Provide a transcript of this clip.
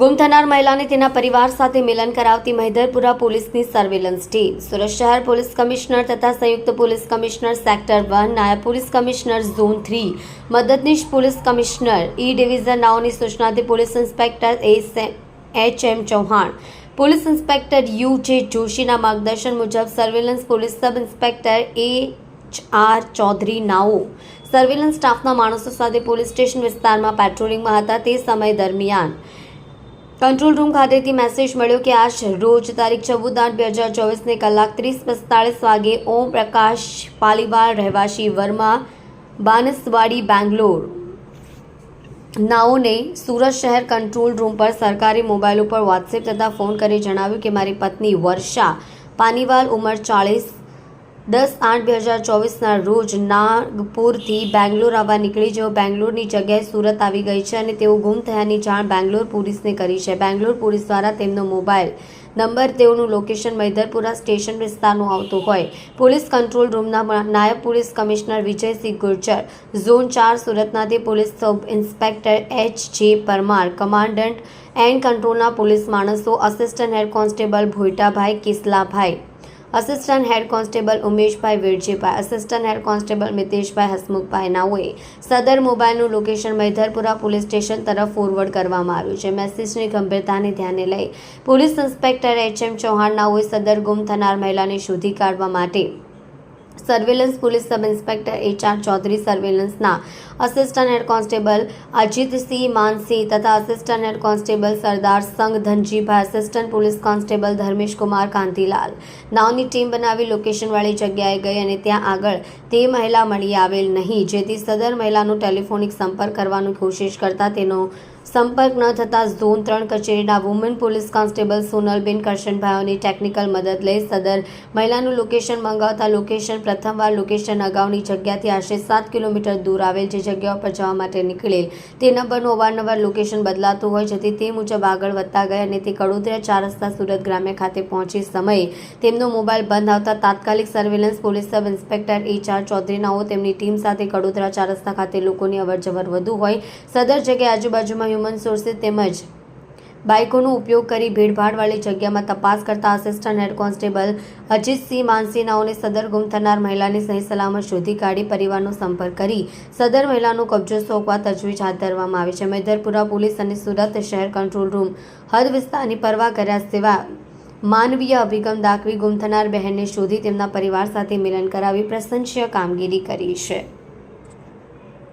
ગુમ થનાર મહિલાને તેના પરિવાર સાથે મિલન કરાવતી મહિધરપુરા પોલીસની સર્વેલન્સ ટીમ સુરત શહેર પોલીસ કમિશનર તથા સંયુક્ત પોલીસ કમિશનર સેક્ટર વન, નાયબ પોલીસ કમિશનર ઝોન થ્રી, મદદનીશ પોલીસ કમિશનર ઈ ડિવિઝન નાઓની સૂચનાથી police inspector H M Chauhan, police inspector U J જોશીના માર્ગદર્શન મુજબ surveillance police sub inspector H R Chaudhary નાઓ surveillance સ્ટાફના માણસો સાથે પોલીસ સ્ટેશન વિસ્તારમાં પેટ્રોલિંગમાં હતા તે સમય દરમિયાન. કંટ્રોલ રૂમ ખાતેથી મેસેજ મળ્યો કે આજ રોજ તારીખ ચૌદ આઠ બે હજાર ચોવીસને કલાક ત્રીસ પિસ્તાળીસ વાગે ઓમ પ્રકાશ પાલીવાલ રહેવાસી વર્મા બાનસવાડી, બેંગ્લોર. નાઓને સુરત શહેર કંટ્રોલ રૂમ પર સરકારી મોબાઈલ ઉપર વોટ્સએપ તથા ફોન કરી જણાવ્યું કે મારી પત્ની વર્ષા પાનીવાલ, ઉંમર ચાળીસ દસ આઠ બે હજાર ચોવીસના રોજ નાગપુરથી બેંગ્લોર આવવા નીકળી, જેઓ બેંગ્લોરની જગ્યાએ સુરત આવી ગઈ છે અને તેઓ ગુમ થયાની જાણ બેંગ્લોર પોલીસને કરી છે. બેંગ્લોર પોલીસ દ્વારા તેમનો મોબાઈલ નંબર, તેઓનું લોકેશન મૈદરપુરા સ્ટેશન વિસ્તારનું આવતું હોય. પોલીસ કંટ્રોલ રૂમના નાયબ police commissioner Vijaysinh Gurjar, zone ચાર સુરતનાથી police sub inspector H J Parmar, commandant and કંટ્રોલના police માણસો, assistant head constable Bhoitabhai Kislabhai assistant head constable Umeshbhai Virjibhai assistant head constable Miteshbhai Hasmukhbhai નાઓએ સદર મોબાઈલનું location Maidharpura police station તરફ forward કરવામાં આવ્યું છે. મેસેજની ગંભીરતાને ધ્યાને લઈ police inspector H M Chauhan નાઓએ સદર ગુમ થનાર મહિલાને શોધી કાઢવા માટે surveillance police sub inspector H R Chaudhary સર્વેલન્સના assistant head constable Ajitsinh Mansinh તથા assistant head constable Sardar Sangh Dhanjibhai assistant police constable Dharmesh Kumar Kantilal નાવની team બનાવી લોકેશનવાળી જગ્યાએ ગઈ અને ત્યાં આગળ તે મહિલા મળી આવેલ નહીં, જેથી સદર મહિલાનો ટેલિફોનિક સંપર્ક કરવાની કોશિશ કરતા તેનો સંપર્ક ન થતાં ઝોન ત્રણ કચેરીના વુમન પોલીસ કોન્સ્ટેબલ સોનલબેન કરશનભાઈઓની ટેકનિકલ મદદ લઈ સદર મહિલાનું લોકેશન મંગાવતા લોકેશન પ્રથમવાર લોકેશન અગાઉની જગ્યાથી આશરે સાત કિલોમીટર દૂર આવેલ જે જગ્યા પર જવા માટે નીકળેલ. તે નંબરનું અવારનવાર લોકેશન બદલાતું હોય જેથી તે મુજબ આગળ વધતા ગયા અને તે કડોદરા ચાર રસ્તા સુરત ગ્રામ્ય ખાતે પહોંચી સમયે તેમનો મોબાઈલ બંધ આવતા તાત્કાલિક surveillance police sub inspector H R ચૌધરીનાઓ તેમની ટીમ સાથે કડોદરા ચાર રસ્તા ખાતે લોકોની અવરજવર વધુ હોય. સદર જગ્યાએ આજુબાજુમાં હ્યુમન સોર્સિસ તેમજ બાઇકોનો ઉપયોગ કરી ભીડભાડવાળી જગ્યામાં તપાસ કરતા આસિસ્ટન્ટ હેડ કોન્સ્ટેબલ અજીતસિંહ માનસિનાઓને સદર ગુમ થનાર મહિલાની સહી સલામત શોધી કાઢી પરિવારનો સંપર્ક કરી સદર મહિલાનો કબજો સોંપવા તજવીજ હાથ ધરવામાં આવી છે. મૈદરપુરા પોલીસ અને સુરત શહેર કંટ્રોલ રૂમ હદ વિસ્તારની પરવા કર્યા સિવાય માનવીય અભિગમ દાખવી ગુમ થનાર બહેનને શોધી તેમના પરિવાર સાથે મિલન કરાવી પ્રશંસ્ય કામગીરી કરી છે.